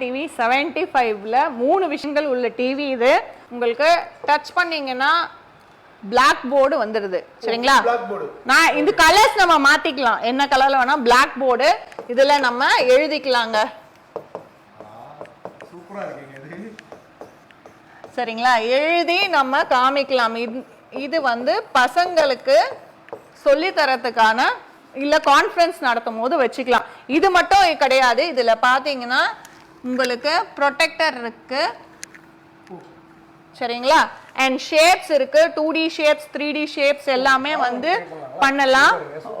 TV seventy ஃபைவ்ல மூணு விஷயங்கள் உள்ள டிவி இது. உங்களுக்கு டச் பண்ணீங்கன்னா பிளாக் போர்டு வந்துடுது சரிங்களா நான் இந்த கலர்ஸ் நம்ம மாத்திக்கலாம். என்ன கலர்ல வேணா பிளாக் போர்டு இதுல நம்ம எழுதிக்கலாங்க. சரிங்களா? எழுதி நம்ம காமிக்கலாம். இது இது வந்து பசங்களுக்கு சொல்லி தரத்துக்கான இல்ல கான்ஃபரன்ஸ் நடத்தும் போது வச்சுக்கலாம். இது மட்டும் கிடையாது. இதுல பாத்தீங்கன்னா உங்களுக்கு ப்ரொடெக்டர் இருக்கு. சரிங்களா? அண்ட் ஷேப்ஸ் இருக்கு. Two D shapes three D shapes எல்லாமே வந்து பண்ணலாம்.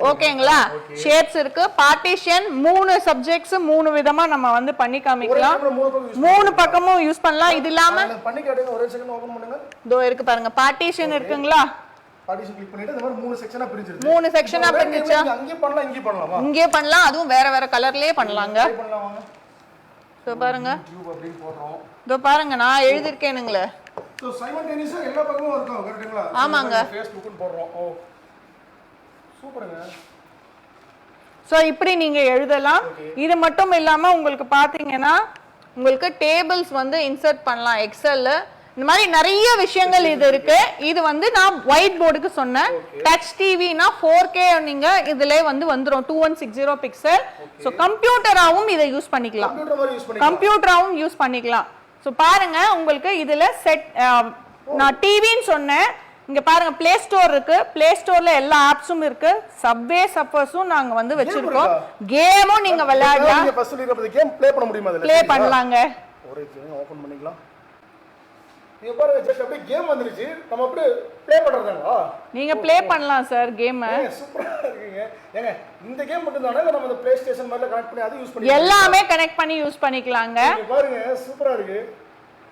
ஓகேங்களா? ஷேப்ஸ் இருக்கு. பார்ட்டிஷன் மூணு சப்ஜெக்ட்ஸ் மூணு விதமா நம்ம வந்து பண்ணி காமிக்கலாம். மூணு பக்கமும் யூஸ் பண்ணலாம். இது இல்லாம இதோ இருக்கு பாருங்க. பார்ட்டிஷன் இருக்குங்களா? மூணு செக்ஷனா பண்ணலாமா இங்கே பண்ணலாம் அதுவும் வேற வேற கலர்லயே பண்ணலாங்க. இதோ பாருங்க. இதோ பாருங்க நான் எழுதிருக்கேனுங்களே ஸோ சைமல்டேனியஸா எல்லா பக்கமும் இருக்கும் கரெக்ட்டுங்களா ஆமாங்க. ஃபேஸ்புக்னு போடுறோம். ஓ. சூப்பருங்க. ஸோ இப்படி நீங்க எழுதலாம். இது மட்டும் இல்லாம உங்களுக்கு பாத்தீங்கன்னா உங்களுக்கு டேபிள்ஸ் வந்து இன்சர்ட் பண்ணலாம். எக்ஸல்ல இந்த மாதிரி நிறைய விஷயங்கள் இது இருக்கு. இது வந்து நான் ஒயிட் போர்டுக்கு சொன்னேன். டச் டிவினா ஃபோர் கே நீங்க இதுல வந்து வந்துரும். Two one six zero pixel so கம்ப்யூட்டராகவும் இதை யூஸ் பண்ணிக்கலாம். கம்ப்யூட்டராகவும் யூஸ் பண்ணிக்கலாம். ஸோ பாருங்க உங்களுக்கு இதுல செட் நான் டிவின்னு சொன்னேன். இங்க பாருங்க ப்ளே ஸ்டோர் இருக்கு. ப்ளே ஸ்டோர்ல எல்லா ஆப்ஸும் இருக்கு. சப்வே சப்பர்ஸும் நாங்க வந்து வச்சிருக்கோம். கேமும் நீங்க விளையாடலாம். ப்ளே பண்ணலாங்க ஒரே செகண்ட் ஓபன் பண்ணிக்கலாம் நீங்க பாருங்க ஜஸ்ட் அப்படியே கேம் வந்துருச்சு. நம்ம அப்படியே ப்ளே பண்றதாங்களா நீங்க ப்ளே பண்ணலாம் சார் கேம் சூப்பரா இருக்கீங்க. ஏங்க இந்த கேம் மட்டும் தானே நம்ம இந்த ப்ளே ஸ்டேஷன் மாதிரில கனெக்ட் பண்ணி அதை யூஸ் பண்ணி எல்லாமே கனெக்ட் பண்ணி யூஸ் பண்ணிக்கலாங்க. பாருங்க சூப்பரா இருக்கு.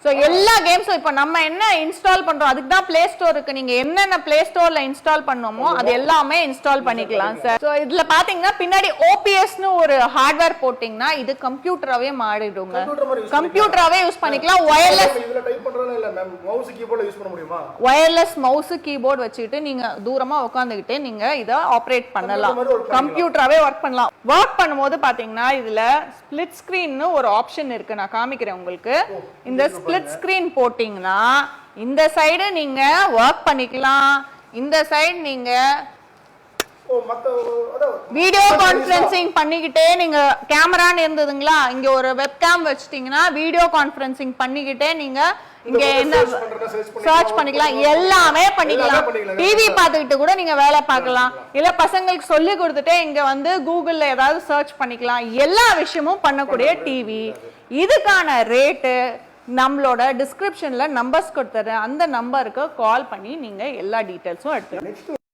ஸோ எல்லா கேம்ஸும் இப்போ நம்ம என்ன இன்ஸ்டால் பண்றோம் அதுக்கு தான் ப்ளே ஸ்டோர் இருக்கு. நீங்க என்னென்ன ப்ளே ஸ்டோர்ல இன்ஸ்டால் பண்ணோமோ அது எல்லாமே இன்ஸ்டால் பண்ணிக்கலாம் சார் ஸோ இதுல பாத்தீங்கன்னா பின்னாடி ஓபிஎஸ்னு ஒரு ஹார்ட்வேர் போட்டிங்கன்னா இது கம்ப்யூட்டராகவே மாறிடுங்க. கம்ப்யூட்டராகவே யூஸ் பண்ணிக்கலாம். ஒயர்லெஸ் ஒயர்லெஸ் மவுஸ் கீபோர்டு வச்சுக்கிட்டு நீங்க தூரமா உட்காந்துக்கிட்டே நீங்க இதை ஆப்ரேட் பண்ணலாம். கம்ப்யூட்டராகவே ஒர்க் பண்ணலாம். ஒர்க் பண்ணும்போது பாத்தீங்கன்னா இதுல ஸ்பிளிட் ஸ்கிரீன்னு ஒரு ஆப்ஷன் இருக்கு. நான் காமிக்கிறேன் உங்களுக்கு. இந்த ஸ்பிளிட் ஸ்கிரீன் போட்டிங்கன்னா இந்த சைடு நீங்க ஒர்க் பண்ணிக்கலாம். இந்த சைடு நீங்க ஓ மத்த ஒரு- அதான் வீடியோ கான்ஃபரன்சிங் பண்ணிக்கிட்டே நீங்க கேமரான்னு இருந்ததுங்களா? இங்க ஒரு வெப்கேம் வச்சிட்டீங்கன்னா வீடியோ கான்ஃபரன்சிங் பண்ணிக்கிட்டே நீங்க இங்க என்ன. சர்ச் பண்ணிக்கலாம். எல்லாமே பண்ணிக்கலாம். பண்ணிக்கலாம். டிவி பார்த்துக்கிட்டு கூட நீங்க வேலை பார்க்கலாம். இல்ல பசங்களுக்கு சொல்லி கொடுத்துட்டே இங்க வந்து கூகுள்ல ஏதாவது சர்ச் பண்ணிக்கலாம். எல்லா விஷயமும் பண்ணக்கூடிய டிவி இதுக்கான ரேட்டு நம்மளோட டிஸ்கிரிப்ஷனில் நம்பர்ஸ் கொடுத்துறேன். அந்த நம்பருக்கு கால் பண்ணி நீங்கள் எல்லா டீட்டெயில்ஸும் எடுத்துக்கலாம்.